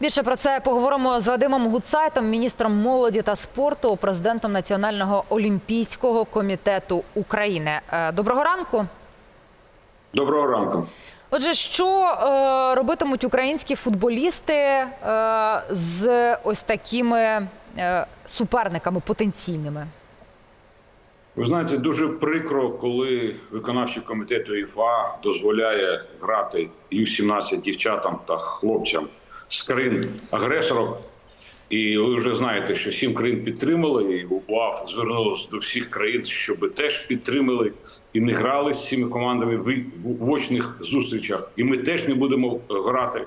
Більше про це поговоримо з Вадимом Гуцайтом, міністром молоді та спорту, президентом Національного олімпійського комітету України. Е, Доброго ранку. Доброго ранку. Отже, що е, робитимуть українські футболісти е, з ось такими е, суперниками потенційними? Ви знаєте, дуже прикро, коли виконавчий комітет УЄФА дозволяє грати Ю-17 дівчатам та хлопцям з країн агресорок. І ви вже знаєте, що сім країн підтримали, і УАФ звернулося до всіх країн, щоб теж підтримали і не грали з цими командами в очних зустрічах. І ми теж не будемо грати.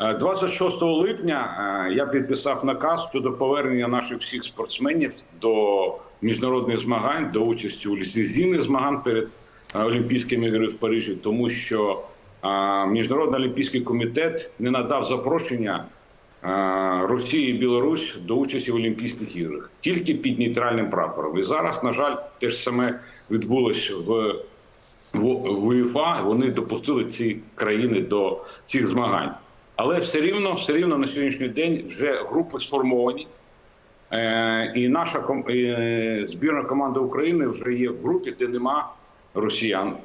Е, 26 липня е, я підписав наказ щодо повернення наших всіх спортсменів до міжнародних змагань, до участі у ліцензійних змагань перед е, Олімпійськими іграми в Парижі, тому що е, Міжнародний олімпійський комітет не надав запрошення Росії і Білорусь до участі в Олімпійських іграх тільки під нейтральним прапором. І зараз, на жаль, те ж саме відбулось в в в УЄФА вони допустили ці країни до цих змагань. Але все рівно, все рівно на сьогоднішній день вже групи сформовані. Е, і наша е, збірна команда України вже є в групі, де нема росіян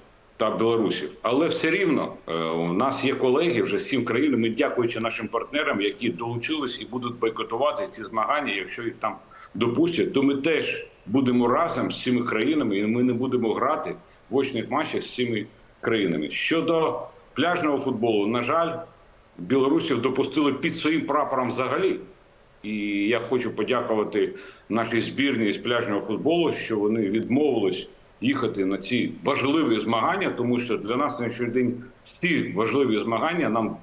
та білорусів. Але все рівно е, у нас є колеги вже з сім країн. Ми дякуючи нашим партнерам, які долучились і будуть бойкотувати ці змагання. Якщо їх там допустять, то ми теж будемо разом з цими країнами, і ми не будемо грати в очних матчах з цими країнами. Щодо пляжного футболу, на жаль, білорусів допустили під своїм прапором взагалі. І я хочу подякувати нашій збірні з пляжного футболу, що вони відмовились їхати на ці важливі змагання, тому що для нас на сьогоднішній день всі важливі змагання нам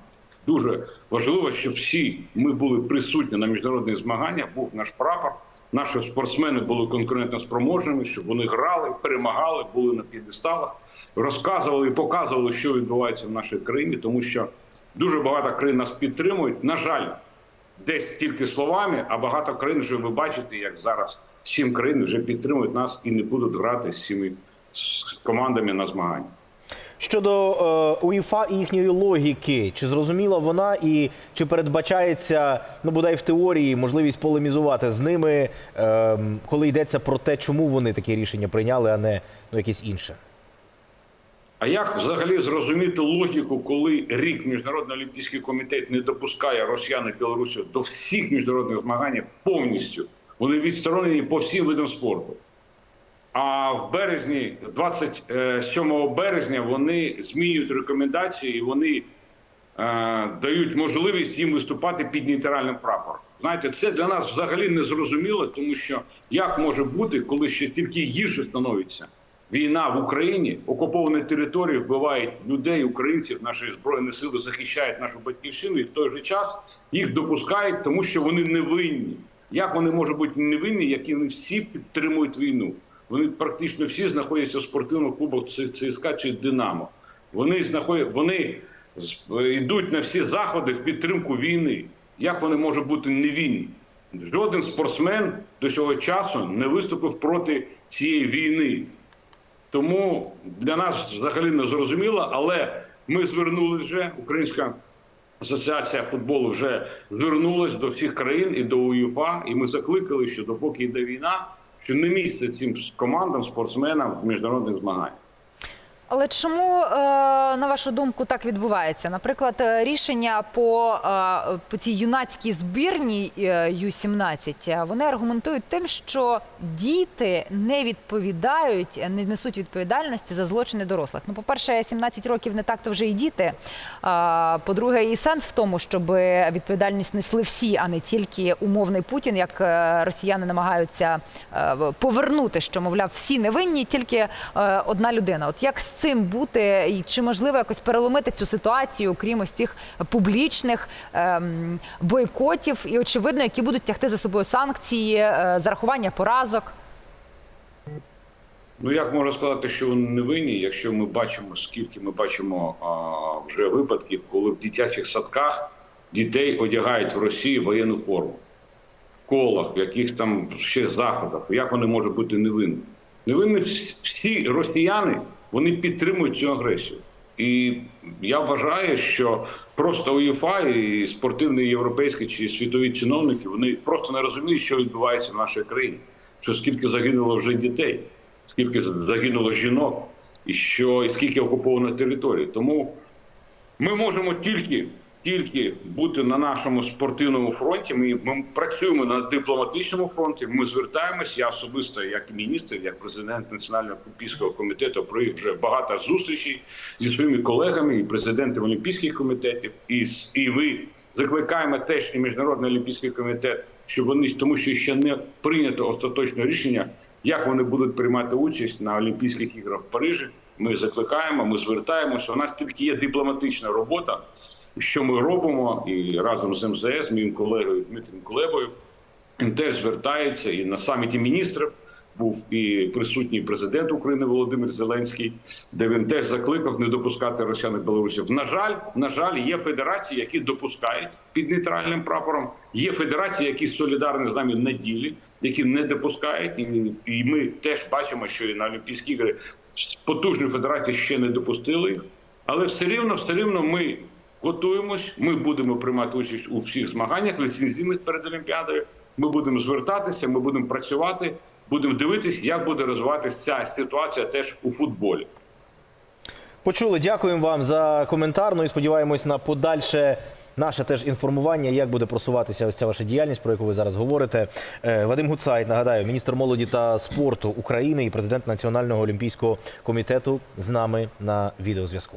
дуже важливо, щоб всі ми були присутні на міжнародних змаганнях. Був наш прапор. Наші спортсмени були конкурентно спроможними, щоб вони грали, перемагали, були на п'єдесталах, розказували і показували, що відбувається в нашій країні, тому що дуже багато країн нас підтримують. На жаль, десь тільки словами, а багато країн вже ви бачите, як зараз сім країн вже підтримують нас і не будуть грати з цими командами на змагання. Щодо е, і їхньої логіки, чи зрозуміла вона і чи передбачається, ну бодай в теорії, можливість полемізувати з ними, е, коли йдеться про те, чому вони таке рішення прийняли, а не ну, якесь інше? А як взагалі зрозуміти логіку, коли рік Міжнародний олімпійський комітет не допускає росіян і білорусів до всіх міжнародних змагань повністю? Вони відсторонені по всім видам спорту. А в березні, 27 березня, вони змінюють рекомендації і вони е, дають можливість їм виступати під нейтральним прапором. Знаєте, це для нас взагалі не зрозуміло, тому що як може бути, коли ще тільки гірше становиться війна в Україні, окуповані території вбивають людей, українців, наші збройні сили захищають нашу батьківщину, і в той же час їх допускають, тому що вони невинні. Як вони можуть бути невинні, як і вони всі підтримують війну? Вони практично всі знаходяться в спортивних клубах ЦСКА чи Динамо. Вони знаходять, вони йдуть на всі заходи в підтримку війни. Як вони можуть бути невинні? Жоден спортсмен до цього часу не виступив проти цієї війни. Тому для нас взагалі не зрозуміло, але ми звернулися вже. Українська асоціація футболу вже звернулась до всіх країн і до УЄФА, і ми закликали, що допоки йде війна, що не місце цим командам, спортсменам в міжнародних змаганнях. Але чому, е, на вашу думку, так відбувається? Наприклад, е, рішення по, е, по цій юнацькій збірній е, Ю-17, е, вони аргументують тим, що діти не відповідають, не несуть відповідальності за злочини дорослих. Ну, по-перше, 17 років не так то вже і діти. По-друге, і сенс в тому, щоб відповідальність несли всі, а не тільки умовний Путін, як росіяни намагаються повернути, що мовляв, всі невинні, тільки одна людина. От як з цим бути, і чи можливо якось переломити цю ситуацію, крім ось цих публічних ем, бойкотів, і очевидно, які будуть тягти за собою санкції, е, зарахування поразок? Ну як можна сказати, що вони не винні, якщо ми бачимо, скільки ми бачимо а, вже випадків, коли в дитячих садках дітей одягають в Росії воєнну форму в колах, в яких там ще заходах. Як вони можуть бути невинні? Невинні вс- всі росіяни вони підтримують цю агресію. І я вважаю, що просто УЄФА і спортивні європейські чи світові чиновники вони просто не розуміють, що відбувається в нашій країні. Що скільки загинуло вже дітей, скільки загинуло жінок, і що і скільки окуповано територій. Тому ми можемо тільки, тільки бути на нашому спортивному фронті. Ми, ми працюємо на дипломатичному фронті. Ми звертаємось. Я особисто, як міністр, як президент Національного олімпійського комітету, провів вже багато зустрічей зі своїми колегами і президентом олімпійських комітетів. І, і ви закликаємо теж і міжнародний олімпійський комітет, щоб вони тому, що ще не прийнято остаточне рішення, як вони будуть приймати участь на Олімпійських іграх в Парижі. Ми закликаємо, ми звертаємося. У нас тільки є дипломатична робота, що ми робимо, і разом з МЗС, моїм колегою Дмитром Кулебою, він теж звертається і на саміті міністрів. Був і присутній президент України Володимир Зеленський, де він теж закликав не допускати росіян і білорусів. На жаль, на жаль, є федерації, які допускають під нейтральним прапором. Є федерації, які солідарні з нами на ділі, які не допускають. І, і ми теж бачимо, що і на Олімпійські ігри потужні федерації ще не допустили їх. Але все рівно, все рівно ми готуємось. Ми будемо приймати участь у всіх змаганнях ліцензійних перед Олімпіадою. Ми будемо звертатися, ми будемо працювати, будемо дивитись, як буде розвиватися ця ситуація теж у футболі. Почули, дякуємо вам за коментар. Ну і сподіваємось на подальше наше теж інформування, як буде просуватися ось ця ваша діяльність, про яку ви зараз говорите. Е, Вадим Гуцай, нагадаю, міністр молоді та спорту України і президент Національного олімпійського комітету з нами на відеозв'язку.